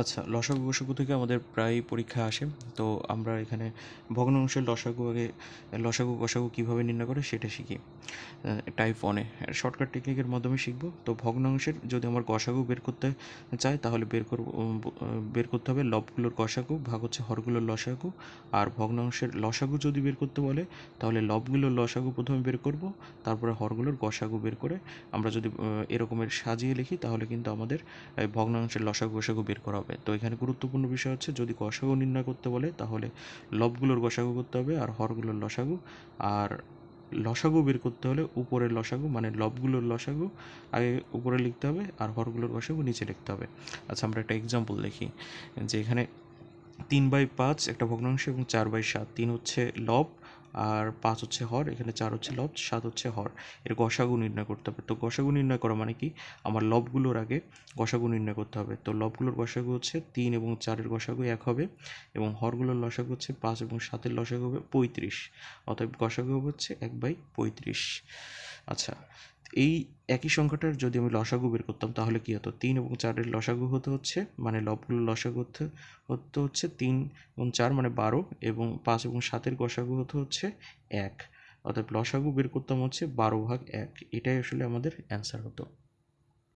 আচ্ছা লসাগু গসাগু থেকে আমাদের প্রায় পরীক্ষা আসে। তো আমরা এখানে ভগ্নাংশের লসাগু আগে লসাগু গসাগু কীভাবে নির্ণয় করে সেটা শিখি। টাইপ ওয়ানে শর্টকাট টেকনিকের মাধ্যমে শিখব। তো ভগ্নাংশের যদি আমার গসাগু বের করতে চাই তাহলে বের করব, বের করতে হবে লবগুলোর গসাগু ভাগ হচ্ছে হরগুলোর লসাগু। আর ভগ্নাংশের লসাগু যদি বের করতে বলে, তাহলে লবগুলোর লসাগু প্রথমে বের করব, তারপরে হরগুলোর গসাগু বের করে আমরা যদি এরকমের সাজিয়ে লিখি, তাহলে কিন্তু আমাদের ভগ্নাংশের লসাগু গসাগু বের করা হবে। তো এখানে গুরুত্বপূর্ণ বিষয় হচ্ছে, যদি গসাগু নির্ণয় করতে বলে, তাহলে লবগুলোর গসাগু করতে হবে আর হরগুলোর লসাগু। আর লসাগু বের করতে হলে উপরের লসাগু মানে লবগুলোর লসাগু আগে উপরে লিখতে হবে আর হরগুলোর গসাগু নিচে লিখতে হবে। আচ্ছা আমরা একটা এক্সাম্পল দেখি, যে এখানে তিন বাই পাঁচ একটা ভগ্নাংশ এবং চার বাই সাত। তিন হচ্ছে লব আর পাঁচ হচ্ছে হর, এখানে চার হচ্ছে লব, সাত হচ্ছে হর। এর গসাগু নির্ণয় করতে হবে। তো গসাগু নির্ণয় করা মানে কি? আমার লবগুলোর আগে গসাগু নির্ণয় করতে হবে। তো লবগুলোর গসাগু হচ্ছে তিন এবং চারের গসাগু এক হবে এবং হরগুলোর লসাগু হচ্ছে পাঁচ এবং সাতের লসাগু হবে পঁয়ত্রিশ। অতএব গসাগু হচ্ছে এক বাই পঁয়ত্রিশ। আচ্ছা এই একই সংখ্যাটার যদি আমি লসাগু বের করতাম, তাহলে কী হতো? তিন এবং চারের লসাগু হতে হচ্ছে মানে লবগুলোর লসাগু হতে হতে হচ্ছে তিন এবং চার মানে বারো এবং পাঁচ এবং সাতের গসাগু হতে হচ্ছে এক। অর্থাৎ লসাগু বের করতাম হচ্ছে বারো ভাগ এক। এটাই আসলে আমাদের অ্যান্সার হতো।